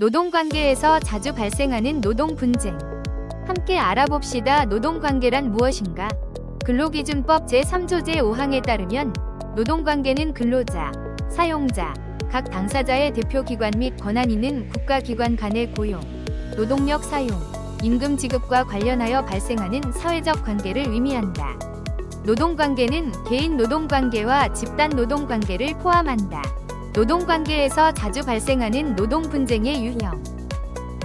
노동관계에서 자주 발생하는 노동 분쟁. 함께 알아봅시다. 노동관계란 무엇인가? 근로기준법 제3조 제5항에 따르면 노동관계는 근로자, 사용자, 각 당사자의 대표기관 및 권한 있는 국가기관 간의 고용, 노동력 사용, 임금 지급과 관련하여 발생하는 사회적 관계를 의미한다. 노동관계는 개인 노동관계와 집단 노동관계를 포함한다. 노동관계에서 자주 발생하는 노동 분쟁의 유형.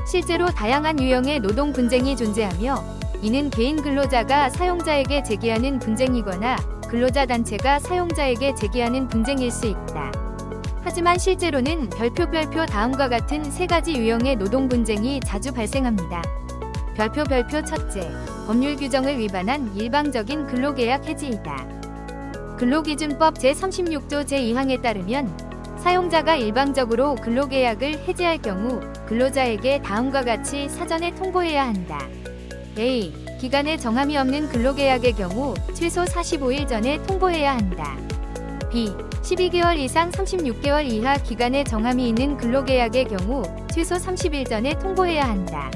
실제로 다양한 유형의 노동 분쟁이 존재하며 이는 개인 근로자가 사용자에게 제기하는 분쟁이거나 근로자 단체가 사용자에게 제기하는 분쟁일 수 있다. 하지만 실제로는 별표 별표 다음과 같은 세 가지 유형의 노동 분쟁이 자주 발생합니다. 별표 별표 첫째, 법률 규정을 위반한 일방적인 근로계약 해지이다. 근로기준법 제36조 제2항에 따르면 사용자가 일방적으로 근로계약을 해지할 경우 근로자에게 다음과 같이 사전에 통보해야 한다. A. 기간에 정함이 없는 근로계약의 경우 최소 45일 전에 통보해야 한다. B. 12개월 이상 36개월 이하 기간에 정함이 있는 근로계약의 경우 최소 30일 전에 통보해야 한다.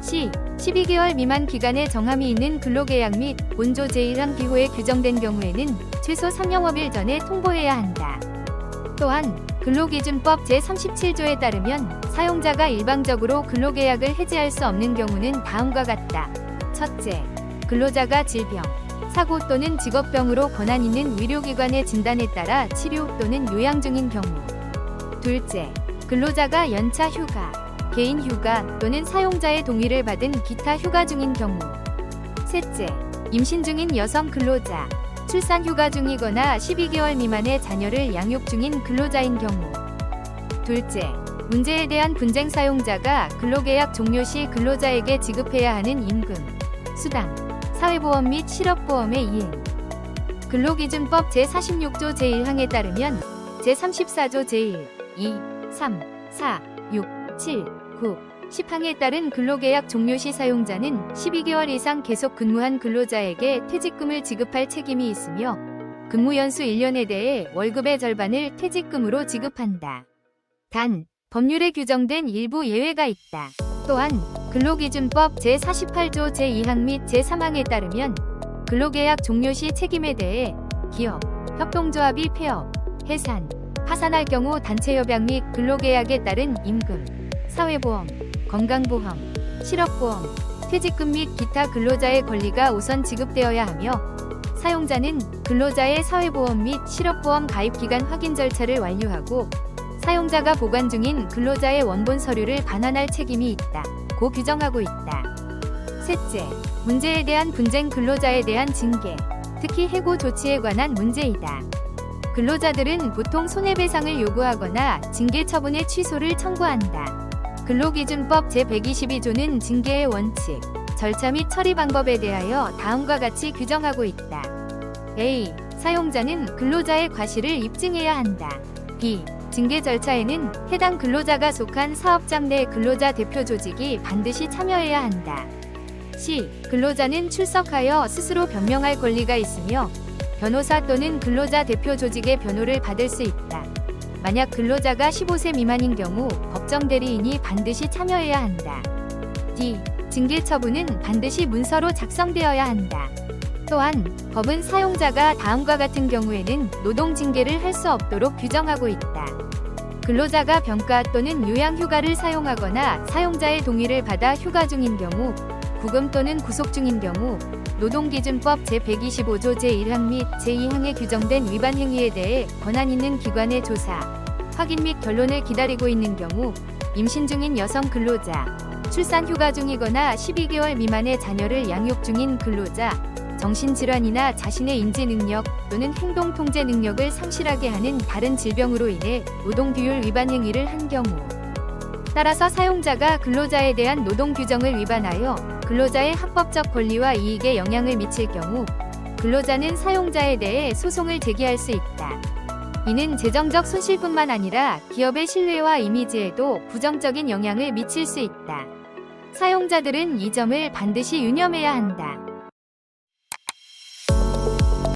C. 12개월 미만 기간에 정함이 있는 근로계약 및 본조 제1항 기호에 규정된 경우에는 최소 3영업일 전에 통보해야 한다. 또한 근로기준법 제37조에 따르면 사용자가 일방적으로 근로계약을 해지할 수 없는 경우는 다음과 같다. 첫째, 근로자가 질병, 사고 또는 직업병으로 권한 있는 의료기관의 진단에 따라 치료 또는 요양 중인 경우. 둘째, 근로자가 연차 휴가, 개인 휴가 또는 사용자의 동의를 받은 기타 휴가 중인 경우. 셋째, 임신 중인 여성 근로자, 출산 휴가 중이거나 12개월 미만의 자녀를 양육 중인 근로자인 경우. 둘째, 문제에 대한 분쟁 사용자가 근로계약 종료 시 근로자에게 지급해야 하는 임금, 수당, 사회보험 및 실업보험의 이행. 근로기준법 제46조 제1항에 따르면 제34조 제1, 2, 3, 4, 6, 7, 9, 10항에 따른 근로계약 종료 시 사용자는 12개월 이상 계속 근무한 근로자에게 퇴직금을 지급할 책임이 있으며 근무 연수 1년에 대해 월급의 절반을 퇴직금으로 지급한다. 단, 법률에 규정된 일부 예외가 있다. 또한 근로기준법 제48조 제2항 및 제3항에 따르면 근로계약 종료 시 책임에 대해 기업, 협동조합이 폐업, 해산, 파산할 경우 단체협약 및 근로계약에 따른 임금, 사회보험, 건강보험, 실업보험, 퇴직금 및 기타 근로자의 권리가 우선 지급되어야 하며 사용자는 근로자의 사회보험 및 실업보험 가입 기간 확인 절차를 완료하고 사용자가 보관 중인 근로자의 원본 서류를 반환할 책임이 있다. 고 규정하고 있다. 셋째, 문제에 대한 분쟁 근로자에 대한 징계, 특히 해고 조치에 관한 문제이다. 근로자들은 보통 손해배상을 요구하거나 징계 처분의 취소를 청구한다. 근로기준법 제122조는 징계의 원칙, 절차 및 처리 방법에 대하여 다음과 같이 규정하고 있다. A. 사용자는 근로자의 과실을 입증해야 한다. B. 징계 절차에는 해당 근로자가 속한 사업장 내 근로자 대표 조직이 반드시 참여해야 한다. C. 근로자는 출석하여 스스로 변명할 권리가 있으며 변호사 또는 근로자 대표 조직의 변호를 받을 수 있다. 만약 근로자가 15세 미만인 경우 법정 대리인이 반드시 참여해야 한다. D. 징계 처분은 반드시 문서로 작성되어야 한다. 또한 법은 사용자가 다음과 같은 경우에는 노동 징계를 할 수 없도록 규정하고 있다. 근로자가 병가 또는 요양휴가를 사용하거나 사용자의 동의를 받아 휴가 중인 경우, 구금 또는 구속 중인 경우, 노동기준법 제125조 제1항 및 제2항에 규정된 위반 행위에 대해 권한 있는 기관의 조사, 확인 및 결론을 기다리고 있는 경우, 임신 중인 여성 근로자, 출산 휴가 중이거나 12개월 미만의 자녀를 양육 중인 근로자, 정신질환이나 자신의 인지 능력 또는 행동 통제 능력을 상실하게 하는 다른 질병으로 인해 노동규율 위반 행위를 한 경우. 따라서 사용자가 근로자에 대한 노동 규정을 위반하여 근로자의 합법적 권리와 이익에 영향을 미칠 경우 근로자는 사용자에 대해 소송을 제기할 수 있다. 이는 재정적 손실뿐만 아니라 기업의 신뢰와 이미지에도 부정적인 영향을 미칠 수 있다. 사용자들은 이 점을 반드시 유념해야 한다.